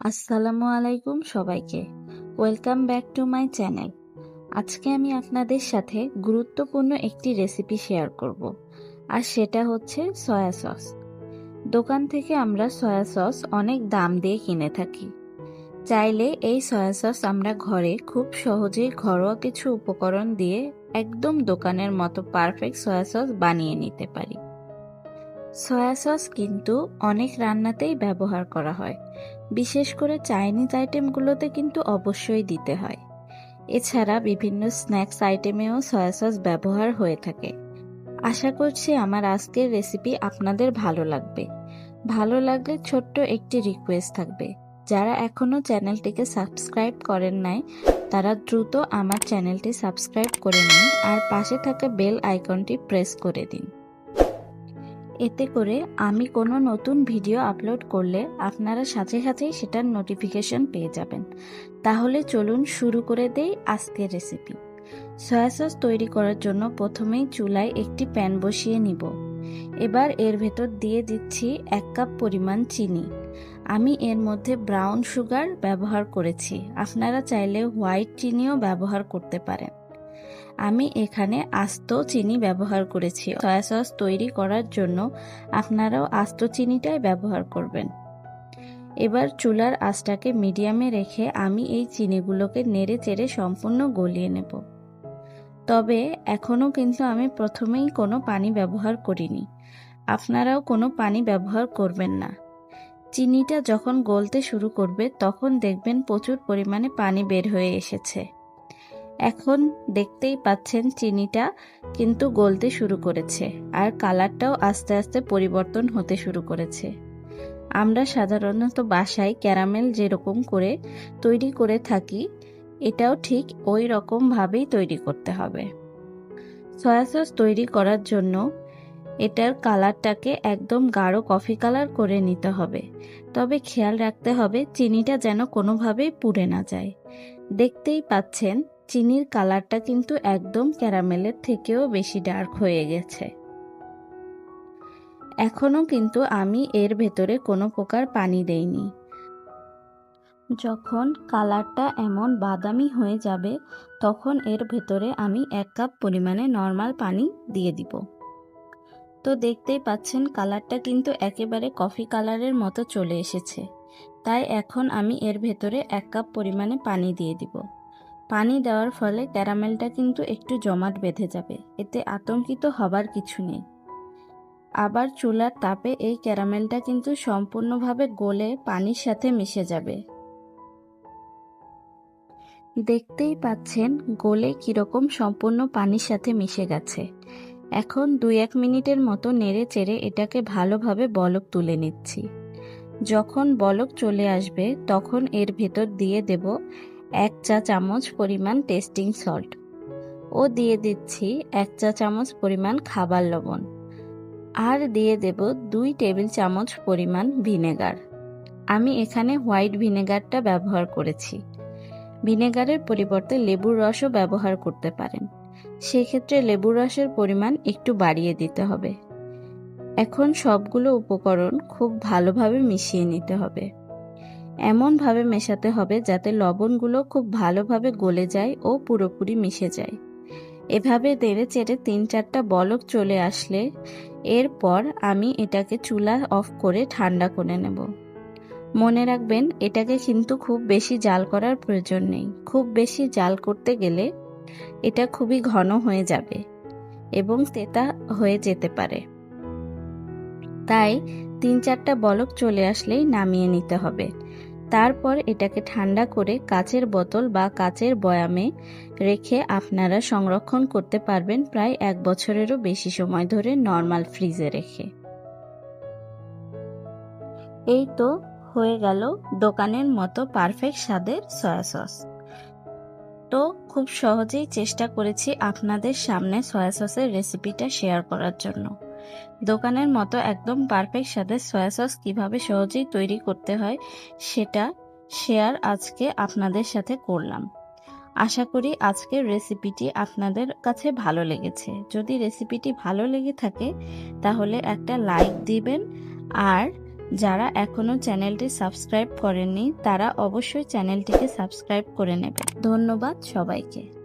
আসসালামু আলাইকুম সবাইকে। Welcome back to my channel আজকে আমি আপনাদের সাথে গুরুত্বপূর্ণ একটি রেসিপি শেয়ার করব, আর সেটা হচ্ছে সয়া সস দোকান থেকে আমরা সয়া সস অনেক দাম দিয়ে কিনে থাকি। চাইলে এই সয়া সস আমরা ঘরে খুব সহজেই ঘরোয়া কিছু উপকরণ দিয়ে একদম দোকানের মতো পারফেক্ট সয়া সস বানিয়ে নিতে পারি। সয়া সস কিন্তু অনেক রান্নাতেই ব্যবহার করা হয়। বিশেষ করে চাইনিজ আইটেমগুলোতে কিন্তু অবশ্যই দিতে হয়। এছাড়া বিভিন্ন স্ন্যাক্স আইটেমেও সয়া সস ব্যবহার হয়ে থাকে। আশা করছি আমার আজকের রেসিপি আপনাদের ভালো লাগবে। ভালো লাগলে ছোট্ট একটি রিকোয়েস্ট থাকবে। যারা এখনও চ্যানেলটিকে সাবস্ক্রাইব করেন নাই, তারা দ্রুত আমার চ্যানেলটি সাবস্ক্রাইব করে নিন আর পাশে থাকা বেল আইকনটি প্রেস করে দিন। এতে করে আমি কোনো নতুন ভিডিও আপলোড করলে আপনারা সাথে সাথেই সেটার নোটিফিকেশন পেয়ে যাবেন। তাহলে চলুন শুরু করে দেই আজকের রেসিপি। সয়া সস তৈরি করার জন্য প্রথমেই চুলায় একটি প্যান বসিয়ে নিব। এবার এর ভেতর দিয়ে দিচ্ছি এক কাপ পরিমাণ চিনি। আমি এর মধ্যে ব্রাউন সুগার ব্যবহার করেছি। আপনারা চাইলে হোয়াইট চিনিও ব্যবহার করতে পারেন। আমি এখানে আস্ত চিনি ব্যবহার করেছি। সয়া সস তৈরি করার জন্য আপনারাও আস্ত চিনিটাই ব্যবহার করবেন। এবার চুলার আঁচটাকে মিডিয়ামে রেখে আমি এই চিনিগুলোকে নেড়ে চেড়ে সম্পূর্ণ গলিয়ে নেব। তবে এখনও কিন্তু আমি প্রথমেই কোনো পানি ব্যবহার করিনি। আপনারাও কোনো পানি ব্যবহার করবেন না। চিনিটা যখন গলতে শুরু করবে তখন দেখবেন প্রচুর পরিমাণে পানি বের হয়ে এসেছে। এখন দেখতেই পাচ্ছেন চিনিটা কিন্তু গলতে শুরু করেছে আর কালারটাও আস্তে আস্তে পরিবর্তন হতে শুরু করেছে। আমরা সাধারণত বাসায় ক্যারামেল যেরকম করে তৈরি করে থাকি, এটাও ঠিক ওই রকমভাবেই তৈরি করতে হবে। সয়া সস তৈরি করার জন্য এটার কালারটাকে একদম গাঢ় কফি কালার করে নিতে হবে। তবে খেয়াল রাখতে হবে, চিনিটা যেন কোনোভাবেই পুড়ে না যায়। দেখতেই পাচ্ছেন চিনির কালারটা কিন্তু একদম ক্যারামেলের থেকেও বেশি ডার্ক হয়ে গেছে। এখনও কিন্তু আমি এর ভেতরে কোনো প্রকার পানি দেইনি। যখন কালারটা এমন বাদামি হয়ে যাবে, তখন এর ভেতরে আমি এক কাপ পরিমাণে নর্মাল পানি দিয়ে দিব। তো দেখতেই পাচ্ছেন, কালারটা কিন্তু একেবারে কফি কালারের মতো চলে এসেছে। তাই এখন আমি এর ভেতরে এক কাপ পরিমাণে পানি দিয়ে দিব। পানি দেওয়ার ফলে ক্যারামেলটা কিন্তু একটু জমাট বেঁধে যাবে। এতে আতঙ্কিত হবার কিছু নেই। আবার চুলার তাপে এই ক্যারামেলটা কিন্তু সম্পূর্ণভাবে গলে পানির সাথে মিশে যাবে। দেখতেই পাচ্ছেন গলে কীরকম সম্পূর্ণ পানির সাথে মিশে গেছে। এখন দুই এক মিনিটের মতো নেড়ে চেড়ে এটাকে ভালোভাবে বলক তুলে নিচ্ছি। যখন বলক চলে আসবে তখন এর ভেতর দিয়ে দেব এক চা চামচ পরিমাণ টেস্টিং সল্ট ও দিয়ে দিচ্ছি এক চা চামচ পরিমাণ খাবার লবণ। আর দিয়ে দেব দুই টেবিল চামচ পরিমাণ ভিনেগার আমি এখানে হোয়াইট ভিনেগারটা ব্যবহার করেছি। ভিনেগারের পরিবর্তে লেবুর রসও ব্যবহার করতে পারেন। সেক্ষেত্রে লেবুর রসের পরিমাণ একটু বাড়িয়ে দিতে হবে। এখন সবগুলো উপকরণ খুব ভালোভাবে মিশিয়ে নিতে হবে। এমনভাবে মেশাতে হবে যাতে লবণগুলো খুব ভালোভাবে গলে যায় ও পুরোপুরি মিশে যায়। এভাবে দেড়ে চেড়ে তিন চারটা বলক চলে আসলে এরপর আমি এটাকে চুলা অফ করে ঠান্ডা করে নেব। মনে রাখবেন, এটাকে কিন্তু খুব বেশি জাল করার প্রয়োজন নেই। খুব বেশি জাল করতে গেলে এটা খুবই ঘন হয়ে যাবে এবং তেতা হয়ে যেতে পারে। তাই তিন চারটা বলক চলে আসলেই নামিয়ে নিতে হবে। তারপর এটাকে ঠান্ডা করে কাচের বোতল বা কাচের বয়ামে রেখে আপনারা সংরক্ষণ করতে পারবেন প্রায় এক বছরেরও বেশি সময় ধরে নর্মাল ফ্রিজে রেখে। এই তো হয়ে গেল দোকানের মতো পারফেক্ট স্বাদের সয়া সস। তো খুব সহজেই চেষ্টা করেছি আপনাদের সামনে সয়া সসের রেসিপিটা শেয়ার করার জন্য। দোকানের মতো একদম পারফেক্ট স্বাদের সয়া সস কীভাবে সহজেই তৈরি করতে হয় সেটা শেয়ার আজকে আপনাদের সাথে করলাম। আশা করি আজকের রেসিপিটি আপনাদের কাছে ভালো লেগেছে। যদি রেসিপিটি ভালো লেগে থাকে, তাহলে একটা লাইক দিবেন। আর যারা এখনও চ্যানেলটি সাবস্ক্রাইব করেননি, তারা অবশ্যই চ্যানেলটিকে সাবস্ক্রাইব করে নেবেন। ধন্যবাদ সবাইকে।